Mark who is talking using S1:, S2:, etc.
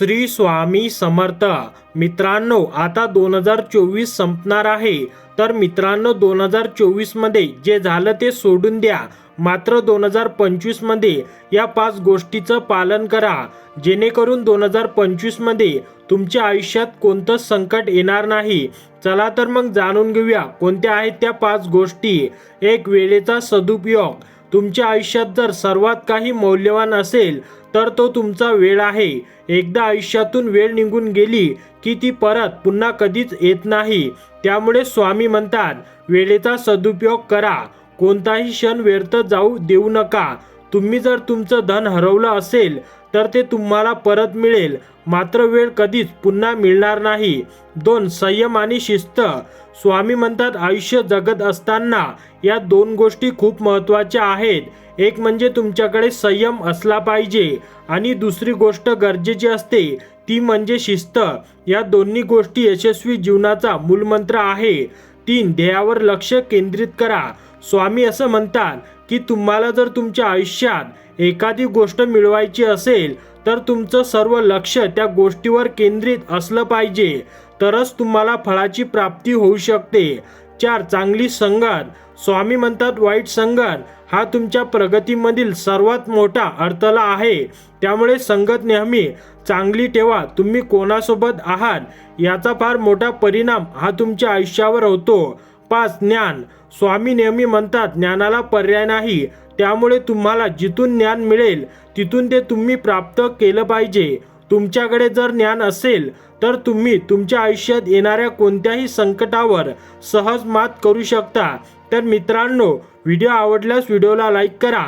S1: श्री स्वामी समर्थ. मित्रांनो आता दोन हजार चोवीस संपणार आहे. तर मित्रांनो दोन हजार चोवीसमध्ये जे झालं ते सोडून द्या. मात्र दोन हजार पंचवीसमध्ये या पाच गोष्टीचं पालन करा. जेणेकरून दोन हजार पंचवीसमध्ये तुमच्या आयुष्यात कोणतंच संकट येणार नाही. चला तर मग जाणून घेऊया कोणत्या आहेत त्या पाच गोष्टी. एक वेळेचा सदुपयोग. तुमच्या आयुष्यात जर सर्वात काही मौल्यवान असेल तर तो तुमचा वेळ आहे. एकदा आयुष्यातून वेळ निघून गेली की ती परत पुन्हा कधीच येत नाही. त्यामुळे स्वामी म्हणतात वेळेचा सदुपयोग करा. कोणताही क्षण व्यर्थ जाऊ देऊ नका. तुम्ही जर तुमचं धन हरवलं असेल तर ते तुम्हाला परत मिळेल. मात्र वेळ कधीच पुन्हा मिळणार नाही. दोन संयम आणि शिस्त. स्वामी म्हणतात आयुष्य जगत असताना या दोन गोष्टी खूप महत्त्वाच्या आहेत. एक म्हणजे तुमच्याकडे संयम असला पाहिजे आणि दुसरी गोष्ट गरजेची असते ती म्हणजे शिस्त. या दोन्ही गोष्टी यशस्वी जीवनाचा मूलमंत्र आहे. तीन ध्येयावर लक्ष केंद्रित करा. स्वामी असं म्हणतात की तुम्हाला जर तुमच्या आयुष्यात एखादी गोष्ट मिळवायची असेल तर तुमचं सर्व लक्ष त्या गोष्टीवर केंद्रित असलं पाहिजे. तरच तुम्हाला फळाची प्राप्ती होऊ शकते. चार चांगली संगत. स्वामी म्हणतात वाईट संगत हा तुमच्या प्रगतीमधील सर्वात मोठा अडथळा आहे. त्यामुळे संगत नेहमी चांगली ठेवा. तुम्ही कोणासोबत आहात याचा फार मोठा परिणाम हा तुमच्या आयुष्यावर होतो. पाच ज्ञान. स्वामी नेहमी म्हणतात ज्ञानाला पर्याय नाही. त्यामुळे तुम्हाला जिथून ज्ञान मिळेल तिथून ते तुम्ही प्राप्त केलं पाहिजे. तुमच्याकडे जर ज्ञान असेल तर तुम्ही तुमच्या आयुष्यात येणाऱ्या कोणत्याही संकटावर सहज मात करू शकता. तर मित्रांनो व्हिडिओ आवडल्यास व्हिडिओला लाईक करा.